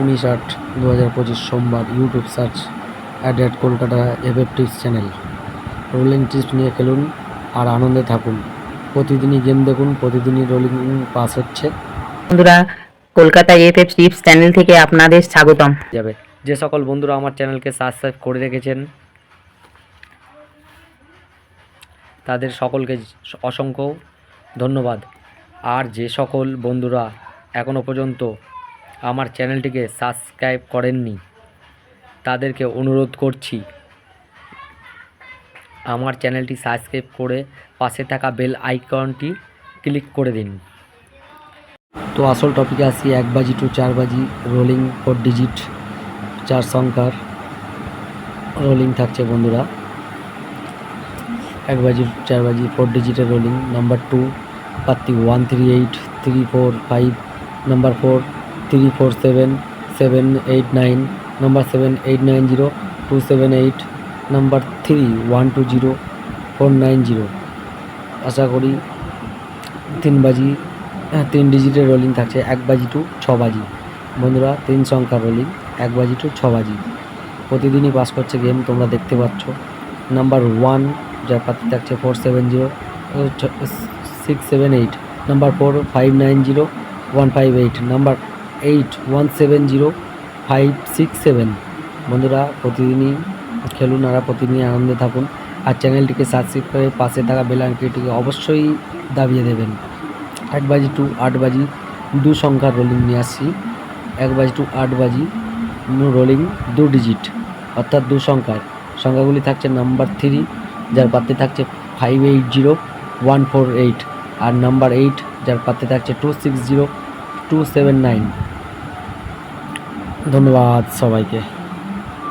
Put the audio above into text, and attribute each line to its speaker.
Speaker 1: উনিশ আট দু হাজার পঁচিশ সোমবার YouTube search at at Kolkata FF tips channel rolling tips নিয়ে খেলুন আর আনন্দে থাকুন। প্রতিদিনই গেম দেখুন প্রতিদিনই রোলিং পাস হচ্ছে।
Speaker 2: বন্ধুরা কলকাতা এফএফ টিপস চ্যানেল থেকে আপনাদের স্বাগতম।
Speaker 1: যাবে। যে সকল বন্ধুরা আমার চ্যানেলকে সাবস্ক্রাইব করে রেখেছেন তাদের সকলকে অসংখ্য ধন্যবাদ। আর যে সকল বন্ধুরা এখনও পর্যন্ত আমার চ্যানেলটিকে সাবস্ক্রাইব করেননি। তাদেরকে অনুরোধ করছি, আমার চ্যানেলটি সাবস্ক্রাইব করে পাশে থাকা বেল আইকনটি ক্লিক করে দিন। তো আসল টপিকে আসি, এক বাজি টু চার বাজি রোলিং ফোর ডিজিট চার সংখ্যার রোলিং থাকছে বন্ধুরা। এক বাজি টু চার বাজি ফোর ডিজিটের rolling number two পাত্তি one three eight three four five number four three four seven seven eight nine number seven eight nine zero two seven eight number three one two zero four nine zero আশা করি তিন বাজি হ্যাঁ, তিন ডিজিটের rolling থাকছে এক বাজি two ছ বাজি। বন্ধুরা তিন সংখ্যার রোলিং এক বাজি টু ছ বাজি। প্রতিদিনই পাস করছে গেম তোমরা দেখতে পাচ্ছ। নাম্বার ওয়ান যার পাতি থাকছে four seven zero six seven eight number four five nine zero one five eight number eight one seven zero five six seven বন্ধুরা প্রতিদিনই খেলুন আর প্রতিদিনই আনন্দে থাকুন আর চ্যানেলটিকে সাবস্ক্রাইব করে পাশে থাকা বেল আইকনটিকে অবশ্যই দাবিয়ে দেবেন এক বাজি টু আট বাজি দু সংখ্যার রোলিং নিয়ে আসছি এক বাজি টু আট বাজি রোলিং দু ডিজিট অর্থাৎ দু সংখ্যার সংখ্যাগুলি থাকছে নাম্বার থ্রি যার পাতে থাকছে five eight zero one four eight আর নাম্বার এইট যার পাতে থাকছে two six zero two seven nine ধন্যবাদ সবাইকে।